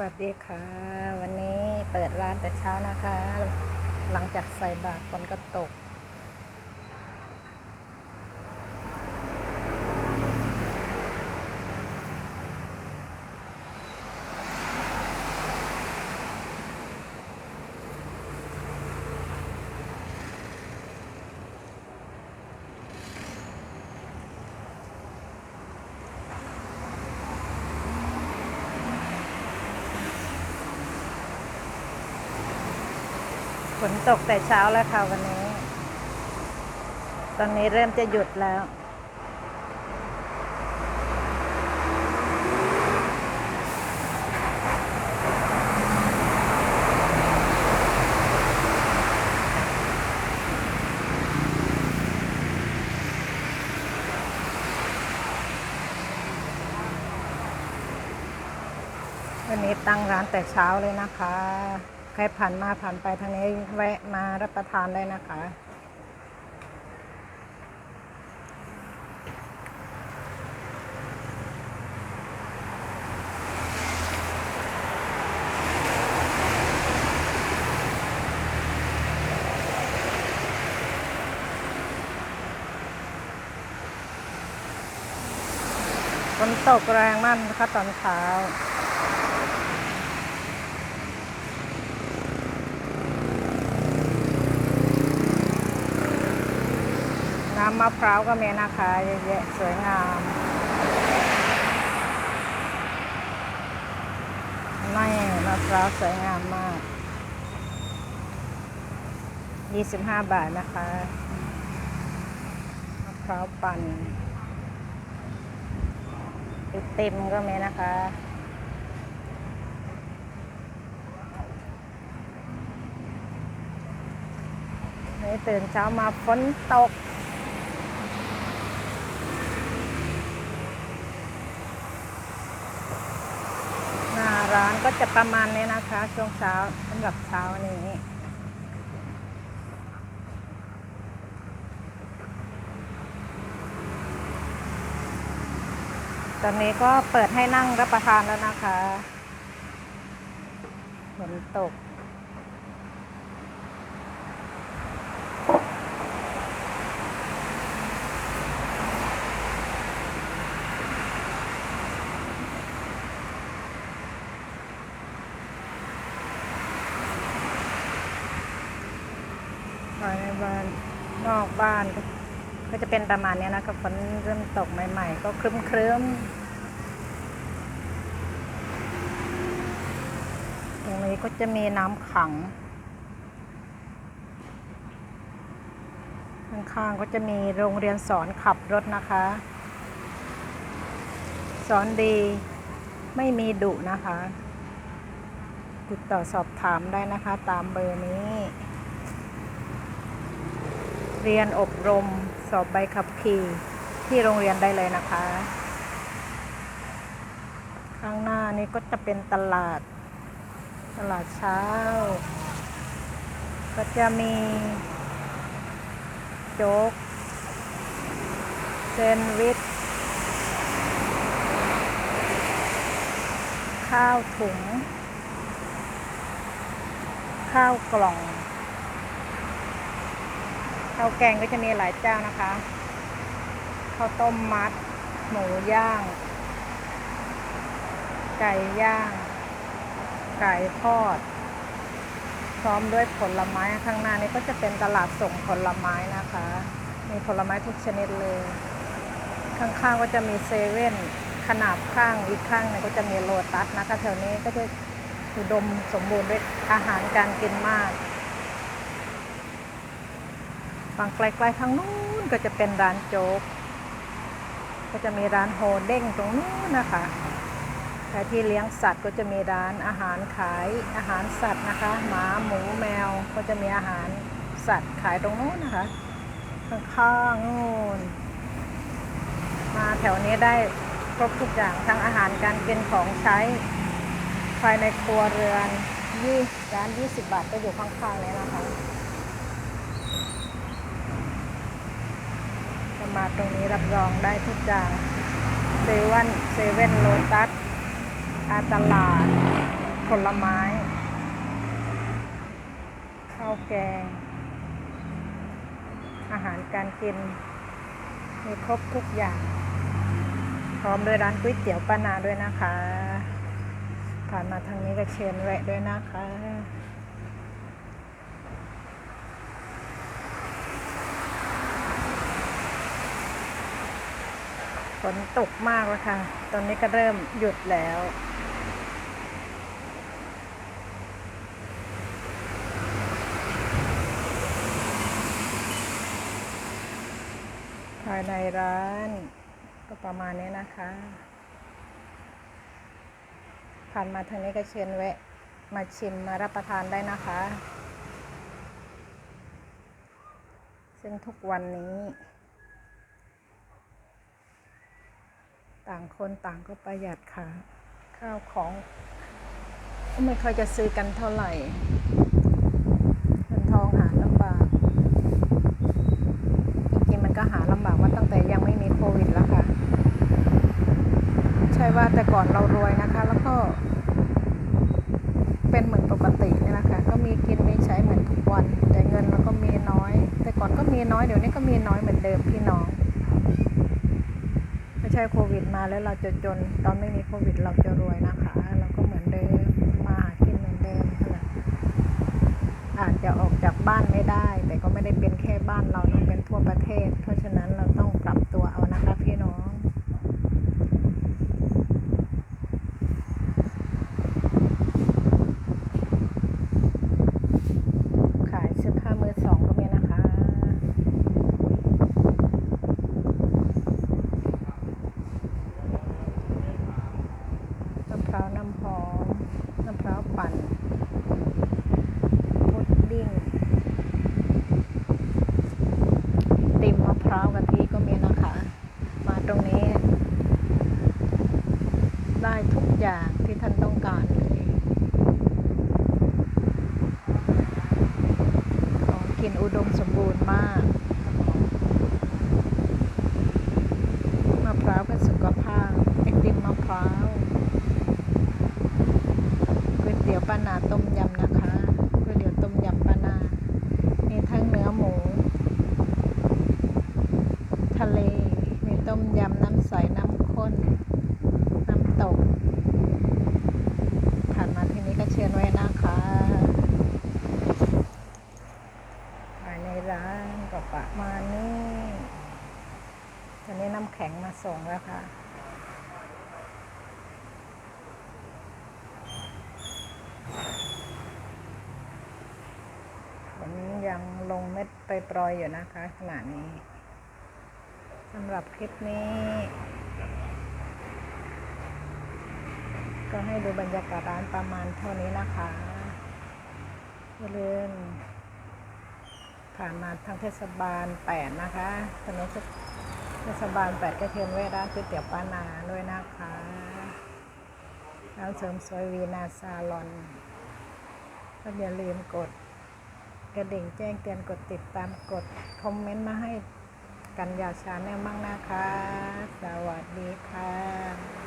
วัสดีค่ะ วันนี้เปิดร้านแต่เช้านะคะ หลังจากใส่บาตรฝนก็ตก ฝนตกแต่เช้าแล้วค่ะวันนี้ ตอนนี้เริ่มจะหยุดแล้ว วันนี้ตั้งร้านแต่เช้าเลยนะคะ ใครผ่านมาผ่านไปทางนี้แวะมารับประทานได้นะคะ ฝนตกแรงมากนะคะตอนเช้า น้ำมะพร้าวก็มีนะคะเยอะแยะสวยงามไม่มะพร้าวสวยงามมาก 25 บาทนะคะมะพร้าวปั่นไอเต็มก็มีนะคะนี่ตื่นเช้ามาฝนตก หน้าร้าน ก็จะประมาณนี้นะคะช่วงเช้าสำหรับเช้านี้ตอนนี้ก็เปิดให้นั่งรับประทานแล้วนะคะฝนตก บ้าน นอกบ้านก็จะเป็นประมาณนี้นะคะฝนเริ่มตกใหม่ ๆ ก็ครึ้มครึ้มๆตรงนี้ก็จะมีน้ำขัง ข้างๆก็จะมีโรงเรียนสอนขับรถนะคะ สอนดีไม่มีดุนะคะ ติดต่อสอบถามได้นะคะ ตามเบอร์นี้ เรียนอบรม สอบใบขับขี่ที่โรงเรียนได้เลยนะคะ ข้างหน้านี้ก็จะเป็นตลาด ตลาดเช้า ก็จะมีโจ๊กเซนวิชข้าวถุง ข้าวกล่อง ข้าวแกงก็จะมีหลายเจ้านะคะ ข้าวต้มมัด หมูย่าง ไก่ย่าง ไก่ทอด พร้อมด้วยผลไม้ข้างหน้านี้ก็จะเป็นตลาดส่งผลไม้นะคะ มีผลไม้ทุกชนิดเลย ข้างๆก็จะมีเซเว่นขนาบข้างอีกข้างนึงก็จะมีโลตัสนะคะแถวนี้ก็จะอุดมสมบูรณ์ด้วยอาหารการกินมาก ฝั่งไกลๆทางนู้นก็จะเป็นร้านโจ๊ก ก็จะมีร้านโฮเด้งตรงนู้นนะคะใครที่เลี้ยงสัตว์ก็จะมีร้านอาหารขายอาหารสัตว์นะคะ หมาหมูแมวก็จะมีอาหารสัตว์ขายตรงนู้นนะคะ ข้างๆนู่นมาแถวนี้ได้ครบทุกอย่างทั้งอาหารการกินของใช้ภายในครัวเรือนยี่ร้าน 20 บาทก็อยู่ข้างๆเลยนะคะ มาตรงนี้รับรองได้ทุกอย่างเซเว่นเซเว่นโลตัสอาตลาด ผลไม้ ข้าวแกง อาหารการกิน มีครบทุกอย่าง พร้อมด้วยร้านก๋วยเตี๋ยวป้านาด้วยนะคะ ผ่านมาทางนี้ก็เชิญแวะด้วยนะคะ ฝนตกมากแล้วค่ะ ตอนนี้ก็เริ่มหยุดแล้ว ภายในร้านก็ประมาณนี้นะคะ ผ่านมาทางนี้ก็เชิญแวะ มาชิมมารับประทานได้นะคะ ซึ่งทุกวันนี้ ต่างคนต่างก็ประหยัดค่ะ ข้าวของก็ไม่ค่อยจะซื้อกันเท่าไหร่เงินทองหาลำบากจริงๆมันก็หาลำบากว่าตั้งแต่ยังไม่มีโควิดแล้วค่ะ ใช่ว่าแต่ก่อนเรารวยนะคะ แล้วก็ เป็นเหมือนปกตินี่แหละค่ะก็มีกินมีใช้เหมือนทุกวัน แต่เงินเราก็มีน้อย แต่ก่อนก็มีน้อยเดี๋ยวนี้ก็มีน้อยเหมือนเดิมพี่น้อง ใช่โควิดมาแล้วเราจะจน ตอนไม่มีโควิดเราจะรวยนะคะ เราก็เหมือนเดิมมาหากินเหมือนเดิมนั่ะอาจจะออกจากบ้านไม่ได้ แต่ก็ไม่ได้เป็นแค่บ้านเราเป็นทั่วประเทศ เพราะฉะนั้นเราต้องปรับตัวเอานะคะพี่น้อง ขายเสื้อผ้ามือสองก็มีนะคะ มะพร้าวน้ำหอมมะพร้าวปั่นพุดดิ้งติมมะพร้าวกะทิก็มีนะคะ มาตรงนี้ ได้ทุกอย่างที่ท่านต้องการเลย ของกินอุดมสม บูรณ์มากมะพร้าวเพื่อสุขภาพไอติมมะพร้าวก๋วยเตี๋ยวป้าหนาต้มยำนะคะก๋วยเตี๋ยวต้มยำป้าหนามีทั้งเนื้อหมู ทะเล มีต้มยำน้ำใสน้ำข้น น้ำตก ผ่านมาที่นี้ก็เชิญไว้นะคะภายในร้านก็ประมาณนี้ตอ น้ำแข็งมาส่งแล้วค่ะ ฝนยังลงเม็ดไปปรอยอยู่นะคะขณะนี้สำหรับคลิปนี้ ก็ให้ดูบรรยากาศร้านประมาณเท่านี้นะคะอย่าลืมผ่านมาทางเทศบาล 8 นะคะถนน เทศบาลแปดกระเทียมเวร้านก๋วยเตี๋ยวป้านาด้วยนะคะร้านเสริมสวยวีนาซาลอนก็อย่าลืมกด กระดิ่งแจ้งเตือนกดติดตามกด คอมเมนต์มาให้กันยาชาแนลมั่งนะคะ สวัสดีค่ะ